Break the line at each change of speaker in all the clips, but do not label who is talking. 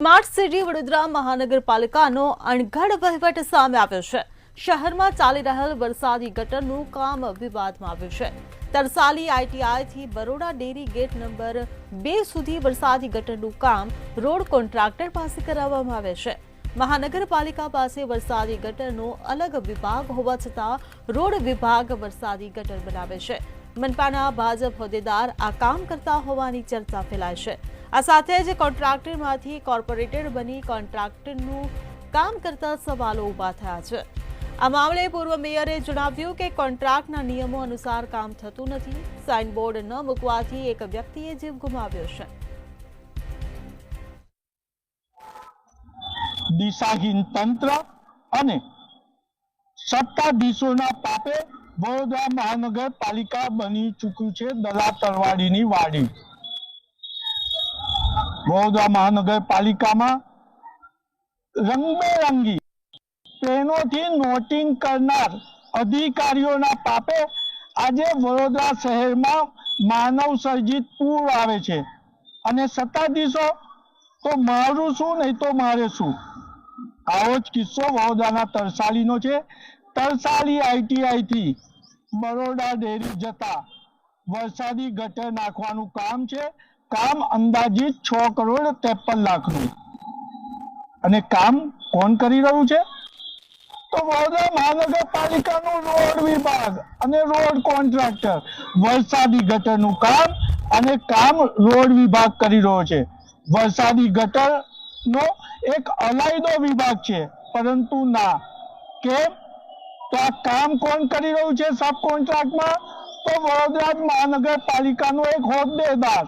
Smart city Vadodara મહાનગરપાલિકાનો અણઘડ વહીવટ સામે આવ્યો છે. શહેરમાં ચાલી રહેલ વરસાદી ગટરનું કામ વિવાદમાં આવ્યું છે. તરસાલી આઈટીઆઈથી બરોડા ડેરી ગેટ નંબર બે સુધી વરસાદી ગટરનું કામ રોડ કોન્ટ્રાક્ટર પાસે કરાવવામાં આવે છે. મહાનગરપાલિકા પાસે વરસાદી ગટરનો અલગ વિભાગ હોવા છતાં રોડ વિભાગ વરસાદી ગટર બનાવે છે. મનપાના ભાજપ હોદ્દેદાર આ કામ કરતા હોવાની ચર્ચા ફેલાય છે. આ સાથે જ કોન્ટ્રાક્ટરમાંથી કોર્પોરેટર બની કોન્ટ્રાક્ટરનું કામ કરતા સવાલો ઊભા થયા છે. આ મામલે પૂર્વ મેયરે જણાવ્યું કે કોન્ટ્રાક્ટના નિયમો અનુસાર કામ થતું નથી. સાઇનબોર્ડ ન મૂકવાથી એક વ્યક્તિએ જીવ ગુમાવ્યો છે.
દિશાહીન તંત્ર અને સત્તાધીશોના પાપે વડોદરા મહાનગરપાલિકા બની ચૂક્યું છે દલા તરવાડીની વાડી. વડોદરા મહાનગરપાલિકામાં રંગબેરંગી ટ્રેનોથી નોટિંગ કરનાર અધિકારીઓના પાપે આજે વડોદરા શહેરમાં માનવ સર્જિત પૂર આવે છે. અને સત્તાધીશો તો મારું શું નહીં તો મારે શું? આવો જ કિસ્સો વડોદરાના તરસાલીનો છે. તરસાલી આઈટીઆઈથી બરોડા ડેરી જતા વરસાદી ગટર નાખવાનું કામ છે. કામ અંદાજિત છ કરોડ ત્રેપન લાખનું. અને કામ કોણ કરી રહ્યું છે? તો વડોદરા મહાનગરપાલિકાનું રોડ વિભાગ અને રોડ કોન્ટ્રાક્ટર. વરસાદી ગટરનું કામ અને કામ રોડ વિભાગ કરી રહ્યો છે. વરસાદી ગટરનો એક અલાયદો વિભાગ છે. પરંતુ ના, કેમ? તો આ કામ કોણ કરી રહ્યું છે સબ કોન્ટ્રાક્ટમાં? તો વડોદરા મહાનગરપાલિકાનો એક હોદ્દેદાર,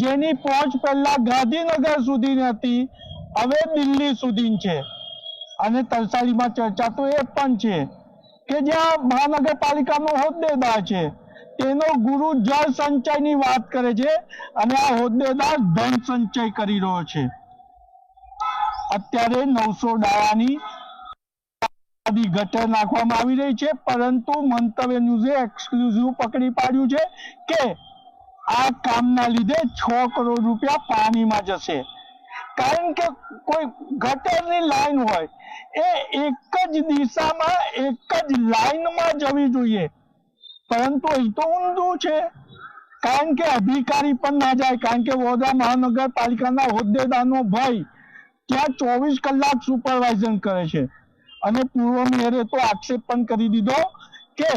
જેની પહોંચ પહેલા ગાંધીનગર સુધી હતી, હવે દિલ્હી સુધી છે. અને તરસાલીમાં ચર્ચા તો એ પણ છે કે જ્યાં મહાનગરપાલિકાનો હોદ્દેદાર છે, તેનો ગુરુ જળ સંચયની વાત કરે છે અને આ હોદ્દેદાર ધન સંચય કરી રહ્યો છે. અત્યારે નવસો ડાળાની આદિ ગટર નાખવામાં આવી રહી છે, પરંતુ મંતવ્ય ન્યૂઝે એક્સક્લુઝિવ પકડી પાડ્યું છે કે આ કામના લીધે છ કરોડ રૂપિયા પાણીમાં જશે. કારણ કે કોઈ ગટરની લાઈન હોય, એ એક જ દિશામાં, એક જ લાઈનમાં જવી જોઈએ. પરંતુ અહીં તો ઊંધું છે. કારણ કે અધિકારી પણ ના જાય, કારણ કે વડોદરા મહાનગરપાલિકાના હોદ્દેદારનો ભાઈ ત્યાં ચોવીસ કલાક સુપરવાઇઝન કરે છે. અને પૂર્વ મેયરે તો આક્ષેપ પણ કરી દીધો કે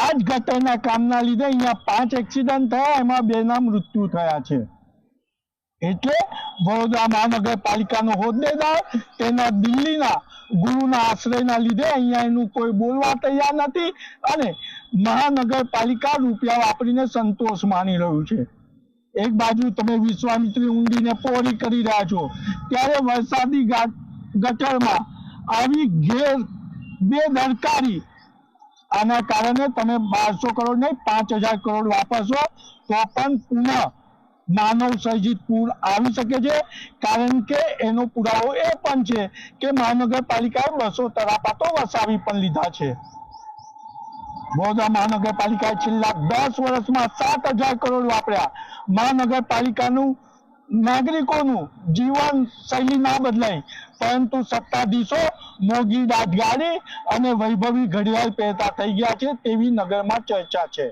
આ જ ગટરના કામના લીધે અહીંયા પાંચ એક્સિડન્ટ થયા, એમાં બેના મૃત્યુ થયા છે. એટલે વડોદરા મહાનગરપાલિકાનો હોદ્દેદાર તેના દિલ્હીના ગુરુના આશ્રયના લીધે અહીંયા એનું કોઈ બોલવા તૈયાર નથી અને મહાનગરપાલિકા રૂપિયા વાપરીને સંતોષ માની રહ્યું છે. એક બાજુ તમે વિશ્વામિત્રી ઊંડીને પોરી કરી રહ્યા છો, ત્યારે વરસાદી ગટરમાં આવી ઘેર બેદરકારી આના કારણે તમે બારસો કરોડ નહીં, પાંચ હજાર કરોડ વાપરશો તો પણ પુનઃ માનવ સર્જિત પૂર આવી શકે છે. કારણ કે એનો પુરાવો એ પણ છે કે મહાનગરપાલિકાએ બસો તરાપાતો વસાવી પણ લીધા છે. વડોદરા મહાનગરપાલિકાએ છેલ્લા દસ વર્ષમાં સાત હજાર કરોડ વાપર્યા. મહાનગરપાલિકાનું નાગરિકોનું જીવન શૈલી ના બદલાય, પરંતુ સત્તાધીશો મોગી દાઢ ગાડી અને વૈભવી ઘડિયાળ પહેરતા થઈ ગયા છે તેવી નગરમાં ચર્ચા છે.